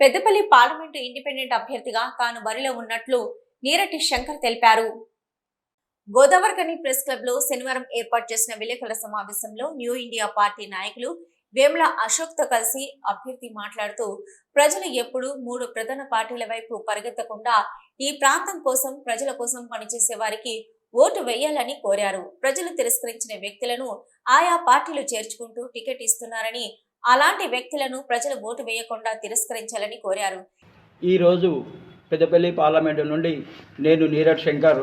Peddapalli parliament independent అభ్యర్థిగా తాను బరిలో ఉన్నట్లు నీరటి శంకర్ తెలిపారు. గోదావరికని ప్రెస్ క్లబ్లో శనివారం ఏర్పాటు చేసిన విలేకరుల సమావేశంలో న్యూ ఇండియా పార్టీ నాయకులు వేముల అశోక్తో కలిసి అభ్యర్థి మాట్లాడుతూ ప్రజలు ఎప్పుడూ మూడు ప్రధాన పార్టీల వైపు పరిగెత్తకుండా ఈ ప్రాంతం కోసం ప్రజల కోసం పనిచేసే వారికి ఓటు వేయాలని కోరారు. ప్రజలు తిరస్కరించిన వ్యక్తులను ఆయా పార్టీలు చేర్చుకుంటూ టికెట్ ఇస్తున్నారని అలాంటి వ్యక్తులను ప్రజలు ఓటు వేయకుండా తిరస్కరించాలని కోరారు. ఈరోజు పెద్దపల్లి పార్లమెంటు నుండి నేను నీరజ్ శంకర్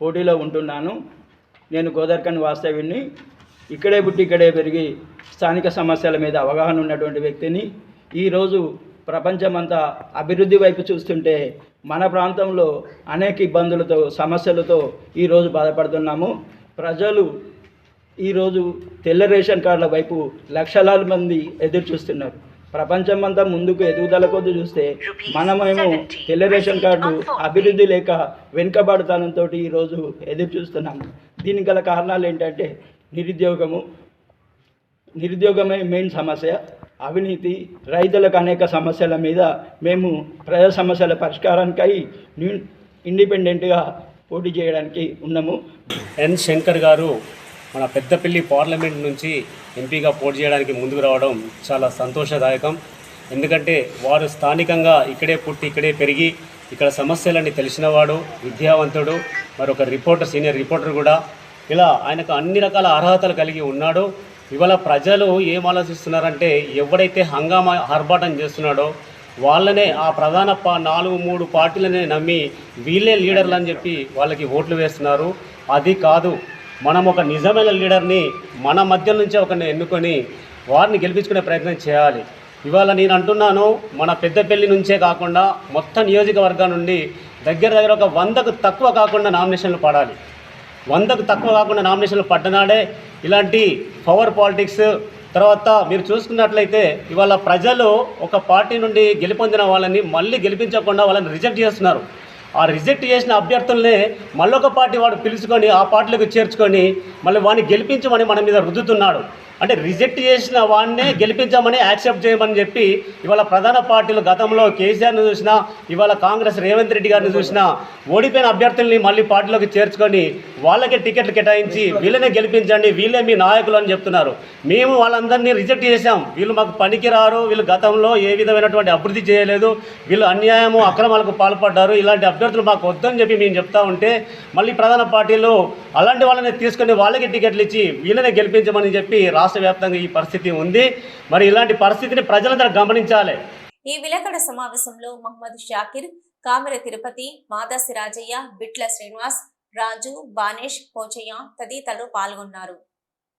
పోటీలో ఉంటున్నాను. నేను గోదర్కన్ వాస్తవ్యుని ఇక్కడే పుట్టి ఇక్కడే పెరిగి స్థానిక సమస్యల మీద అవగాహన ఉన్నటువంటి వ్యక్తిని. ఈరోజు ప్రపంచమంతా అభివృద్ధి వైపు చూస్తుంటే మన ప్రాంతంలో అనేక ఇబ్బందులతో సమస్యలతో ఈరోజు బాధపడుతున్నాము. ప్రజలు ఈరోజు తెల్ల రేషన్ కార్డుల వైపు లక్షలాది మంది ఎదురు చూస్తున్నారు. ప్రపంచమంతా ముందుకు ఎదుగుదల కొద్ది చూస్తే మనమేమో తెల్ల రేషన్ కార్డు అభివృద్ధి లేక వెనుకబడతానంతో ఈరోజు ఎదురు చూస్తున్నాము దీనికి గల కారణాలు ఏంటంటే నిరుద్యోగము నిరుద్యోగమే మెయిన్ సమస్య. అవినీతి రైతులకు అనేక సమస్యల మీద మేము ప్రజా సమస్యల పరిష్కారానికై న్యూ ఇండిపెండెంట్గా పోటీ చేయడానికి ఉన్నాము. ఎన్ శంకర్ గారు మన పెద్దపల్లి పార్లమెంట్ నుంచి ఎంపీగా పోటీ చేయడానికి ముందుకు రావడం చాలా సంతోషదాయకం. ఎందుకంటే వారు స్థానికంగా ఇక్కడే పుట్టి ఇక్కడే పెరిగి ఇక్కడ సమస్యలన్నీ తెలిసినవాడు విద్యావంతుడు మరొక రిపోర్టర్ సీనియర్ రిపోర్టర్ కూడా. ఇలా ఆయనకు అన్ని రకాల అర్హతలు కలిగి ఉన్నాడు. ఇవాళ ప్రజలు ఏం ఆలోచిస్తున్నారంటే ఎవడైతే హంగామా ఆర్భాటం చేస్తున్నాడో వాళ్ళనే ఆ ప్రధాన పా నాలుగు మూడు పార్టీలనే నమ్మి వీళ్ళే లీడర్లు అని చెప్పి వాళ్ళకి ఓట్లు వేస్తున్నారు. అది కాదు. మనం ఒక నిజమైన లీడర్ని మన మధ్య నుంచే ఒకరిని ఎన్నుకొని వారిని గెలిపించుకునే ప్రయత్నం చేయాలి. ఇవాళ నేను అంటున్నాను మన పెద్దపల్లి నుంచే కాకుండా మొత్తం నియోజకవర్గం నుండి దగ్గర దగ్గర ఒక వందకు తక్కువ కాకుండా నామినేషన్లు పడాలి. వందకు తక్కువ కాకుండా నామినేషన్లు పడ్డనాడే ఇలాంటి పవర్ పాలిటిక్స్ తర్వాత మీరు చూసుకున్నట్లయితే ఇవాళ ప్రజలు ఒక పార్టీ నుండి గెలుపొందిన వాళ్ళని మళ్ళీ గెలిపించకుండా వాళ్ళని రిజెక్ట్ చేస్తున్నారు. ఆ రిజెక్ట్ చేసిన అభ్యర్థులనే మళ్ళొక పార్టీ వాడు పిలుచుకొని ఆ పార్టీలకు చేర్చుకొని మళ్ళీ వాడిని గెలిపించమని మన మీద రుద్దుతున్నాడు. అంటే రిజెక్ట్ చేసిన వాడినే గెలిపించామని యాక్సెప్ట్ చేయమని చెప్పి ఇవాళ ప్రధాన పార్టీలు గతంలో కేసీఆర్ని చూసినా ఇవాళ కాంగ్రెస్ రేవంత్ రెడ్డి గారిని చూసినా ఓడిపోయిన అభ్యర్థుల్ని మళ్ళీ పార్టీలోకి చేర్చుకొని వాళ్ళకే టికెట్లు కేటాయించి వీళ్ళనే గెలిపించండి వీళ్ళే మీ నాయకులు అని చెప్తున్నారు. మేము వాళ్ళందరినీ రిజెక్ట్ చేశాం. వీళ్ళు మాకు పనికిరారు వీళ్ళు గతంలో ఏ విధమైనటువంటి అభివృద్ధి చేయలేదు వీళ్ళు అన్యాయము అక్రమాలకు పాల్పడ్డారు ఇలాంటి అభ్యర్థులు మాకు వద్దని చెప్పి మేము చెప్తా ఉంటే మళ్ళీ ప్రధాన పార్టీలు అలాంటి వాళ్ళని తీసుకొని వాళ్ళకి టికెట్లు ఇచ్చి వీళ్ళని గెలిపించమని చెప్పి రాష్ట్ర వ్యాప్తంగా ఈ పరిస్థితి ఉంది. మరి ఇలాంటి పరిస్థితిని ప్రజలందరూ గమనించాలి. ఈ విలేకరుల సమావేశంలో మహమ్మద్ షాకిర్ కామెర తిరుపతి మాదాసి రాజయ్య బిట్ల శ్రీనివాస్ రాజు బానేష్ పోచయ్య తదితరులు పాల్గొన్నారు.